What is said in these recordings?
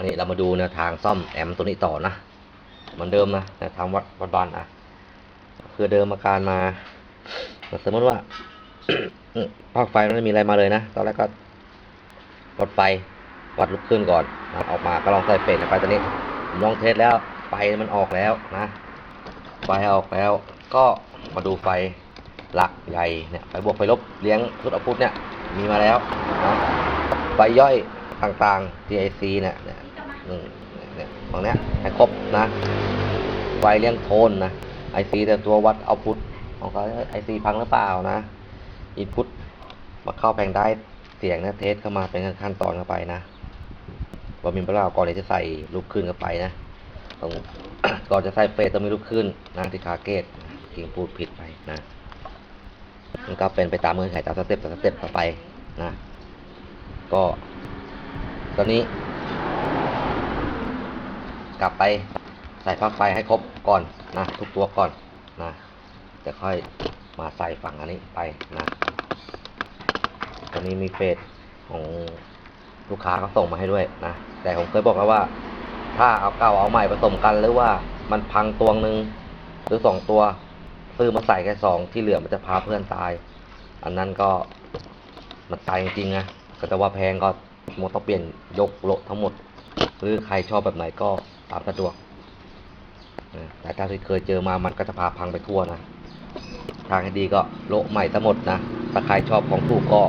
อันนี้เรามาดูแนวทางซ่อมแอมตัวนี้ต่อนะเหมือนเดิมนะแนวทางวัดวัดบานอะคือเดิมอาการมาสมมติว่าภาคไฟมันไม่มีอะไรมาเลยนะตอนแรกก็วัดไฟวัดลุกขึ้นก่อนนะออกมาก็ลองใส่เฟสไปตอนนี้ผมลองเทสแล้วไฟมันออกแล้วนะไฟออกแล้ว ก็มาดูไฟหลักใหญ่เนี่ยไฟบวกไฟลบเลี้ยงชุดอาพุธเนี่ยมีมาแล้วนะไฟย่อย ต่างๆ TIC เนี่ยเนี่ยหนึ่งเนี่ยฝั่งเนี้ยให้ครบนะไฟเลี้ยงโทนนะไอซีแต่ตัววัดเอาพุทของเขาไอซีพังหรือเปล่านะอินพุตมาเข้าแพงได้เสียงนะเทสเข้ามาเป็นขั้นตอนเข้าไปนะว่ามีเปล่าก่อนที่จะใส่ลูกขึ้นเข้าไปนะต้องก่อนจะใส่เฟสต้องมีลูกขึ้นนะที่คาเกตกิ่งพูดผิดไปนะมันก็เป็นไปตามเงื่อนไขตามสเต็ปตามสเต็ปต่อไปนะ ก็ ตอนนี้ กลับไปใส่ปลั๊กไฟให้ครบก่อนนะทุกตัวก่อนนะจะค่อยมาใส่ฝั่งอันนี้ไปนะตอนนี้มีเฟสของลูกค้าเขาส่งมาให้ด้วยนะแต่ผมเคยบอกแล้วว่า ถ้าเอาเก่าเอาใหม่ผสมกันหรือว่ามันพังตัวหนึ่งหรือสองตัวซื้อมาใส่แค่สองที่เหลือมันจะพาเพื่อนตาย อันนั้นก็มันตายจริงๆนะก็จะว่าแพงก็ หมดต้องเปลี่ยนยกโลทั้งหมด หรือใครชอบแบบไหนก็ตามสะดวกนะแต่ถ้าที่เคยเจอมามันก็จะพาพังไปทั่วนะ ทางให้ดีก็โลใหม่ทั้งหมดนะถ้าใครชอบของถูกก็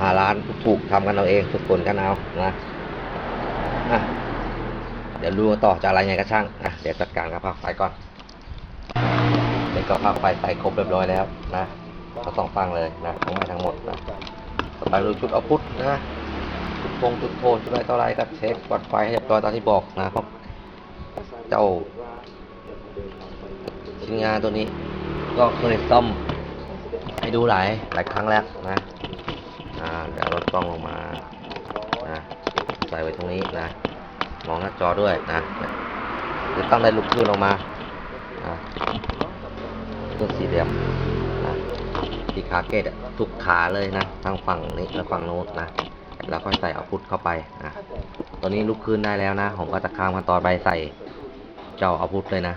หาร้านถูกทำกันเอาเองฝึกฝนกันเอานะอะเดี๋ยวดูกันต่อจะอะไรไงก็ช่างอะเดี๋ยวจัดการกับภาคไฟก่อนเดี๋ยวก็ภาคไฟใส่ครบเรียบร้อยแล้วนะก็ต้องฟังเลยนะทั้งหมดทั้งหมด นะต่อไปดูชุดอาพุธนะจุดพงจุดโทนจุดอะไรต่ออะไรก็เช็ควัดไฟให้เรียบร้อยตามที่บอกนะเพราะเจ้าชิ้นงานตัวนี้ ก็เคยซ่อมให้ดูหลายหลายครั้งแล้วนะอ่าเดี๋ยวลดกล้องลงมานะใส่ไว้ตรงนี้นะมองหน้าจอด้วยนะจะตั้งได้ลุกขึ้นออกมาอ่าตัวสีเหลี่ยม ที่ขาเกตทุกขาเลยนะทั้งฝั่งนี้และฝั่งโน้นนะแล้วก็ใส่เอาพุทเข้าไปนะตอนนี้ลุกขึ้นได้แล้วนะ ผมก็จะข้ามขั้นตอนไปใส่เจ้าเอาพุทเลยนะ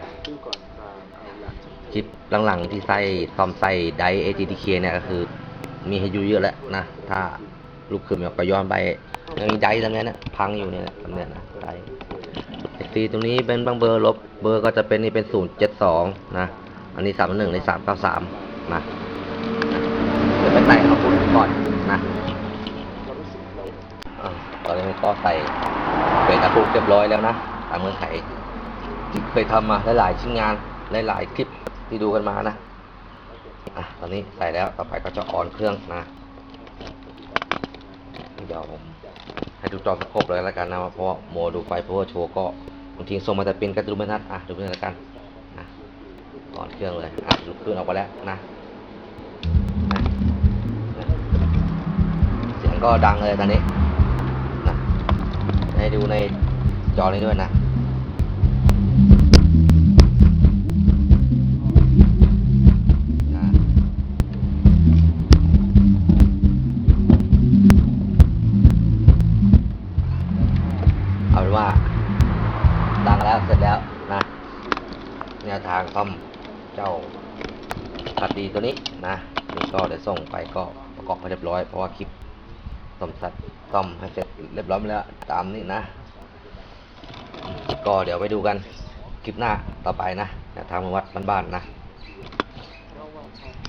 คลิปหลังๆที่ใส่ซ่อมใส่ไดเอจีทีเคเนี่ยก็คือมีให้ยูเยอะแล้วนะ ถ้าลุกขึ้นแบบก็ย้อนไปยังมีไดตรงนี้นะพังอยู่เนี่ยตรงเนี้ยนะไดตีตรงนี้เป็นบางเบอร์ลบเบอร์ก็จะเป็นนี่เป็นศูนย์เจ็ดสองนะ อันนี้สามหนึ่งในสามเก้าสามนะ ยวไปใส่เอาพุทก่อนนะอ่าตอนนี้ก็ใส่เป็นอาพุเรียบร้อยแล้วนะตามเงื่อนไขที่เคยทำมาหลายๆชิ้นงานหลายๆคลิปที่ดูกันมานะอะตอนนี้ใส่แล้วต่อไปก็จะออนเครื่องนะเดี๋ยวผมให้ดูจอสโครบเลยแล้วกันนะเพราะโมดูไฟ power show ก็บางทีส่งมาแต่เป็นก็จะดูไม่ทันอะดูไปแล้วกันนะออนเครื่องเลยอะดูเครื่องอกมาแล้วนะ ก็ดังเลยตอนนี้นะให้ดูในจอนี้ด้วยนะนะเอาเป็นว่าดังแล้วเสร็จแล้วนะแนวทางซ่อมเจ้าคัดดีตัวนี้นะนี่ก็เดี๋ยวส่งไปก็ประกอบให้เรียบร้อยเพราะว่าคลิป ซ่อมสัตว์ซ่อมให้เสร็จเรียบร้อยแล้วตามนี้นะ ก็เดี๋ยวไปดูกันคลิปหน้าต่อไปนะทางวัดบ้านๆนะ